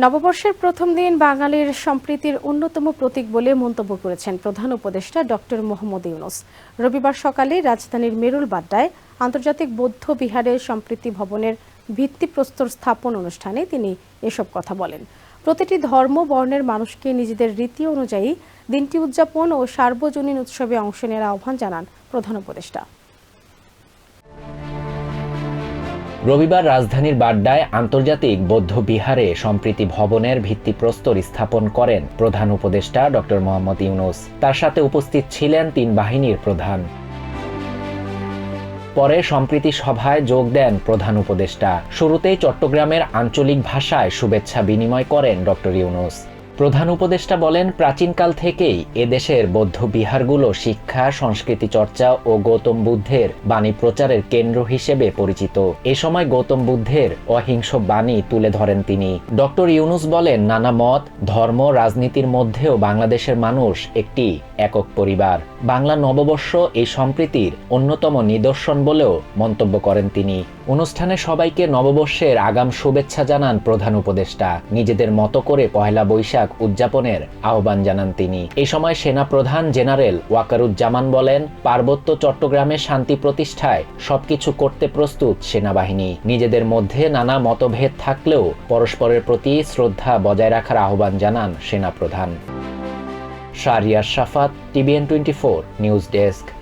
নববর্ষের প্রথম দিন বাঙালির সম্প্রীতির অন্যতম প্রতীক বলে মন্তব্য করেছেন প্রধান উপদেষ্টা ডক্টর মোহাম্মদ ইউনুস। রবিবার সকালে রাজধানীর মেরুল বাড্ডায় আন্তর্জাতিক বৌদ্ধ বিহারের সম্প্রীতি ভবনের ভিত্তিপ্রস্তর স্থাপন অনুষ্ঠানে তিনি এসব কথা বলেন। প্রতিটি ধর্ম, বর্ণের মানুষকে নিজেদের রীতি অনুযায়ী দিনটি উদযাপন ও সার্বজনীন উৎসবে অংশ নেওয়ার আহ্বান জানান প্রধান উপদেষ্টা। রবিবার রাজধানীর বাড্ডায় আন্তর্জাতিক বৌদ্ধ বিহারে সম্প্রীতি ভবনের ভিত্তিপ্রস্তর স্থাপন করেন প্রধান উপদেষ্টা ডক্টর মোহাম্মদ ইউনুস। তার সাথে উপস্থিত ছিলেন তিন বাহিনীর প্রধান। পরে সম্প্রীতি সভায় যোগ দেন প্রধান উপদেষ্টা। শুরুতেই চট্টগ্রামের আঞ্চলিক ভাষায় শুভেচ্ছা বিনিময় করেন ডক্টর ইউনুস। প্রধান উপদেষ্টা বলেন, প্রাচীনকাল থেকেই এদেশের বৌদ্ধ বিহারগুলো শিক্ষা, সংস্কৃতি চর্চা ও গৌতম বুদ্ধের বাণী প্রচারের কেন্দ্র হিসেবে পরিচিত। এ সময় গৌতম বুদ্ধের অহিংস বাণী তুলে ধরেন তিনি। ডক্টর ইউনুস বলেন, নানা মত, ধর্ম, রাজনীতির মধ্যেও বাংলাদেশের মানুষ একটি একক পরিবার। বাংলা নববর্ষ এই সম্প্রীতির অন্যতম নিদর্শন বলেও মন্তব্য করেন তিনি। অনুষ্ঠানে সবাইকে নববর্ষের আগাম শুভেচ্ছা জানান প্রধান উপদেষ্টা। নিজেদের মতো করে পয়লা বৈশাখ উদযাপনের আহ্বান জানান তিনি। এই সময় সেনা প্রধান জেনারেল ওয়াকারুজ্জামান বলেন, পার্বত্য চট্টগ্রামে শান্তি প্রতিষ্ঠায় সবকিছু করতে প্রস্তুত সেনাবাহিনী। নিজেদের মধ্যে নানা মতভেদ থাকলেও পরস্পরের প্রতি শ্রদ্ধা বজায় রাখার আহ্বান জানান সেনা প্রধান Shariar Shafat, TVN twenty four news desk.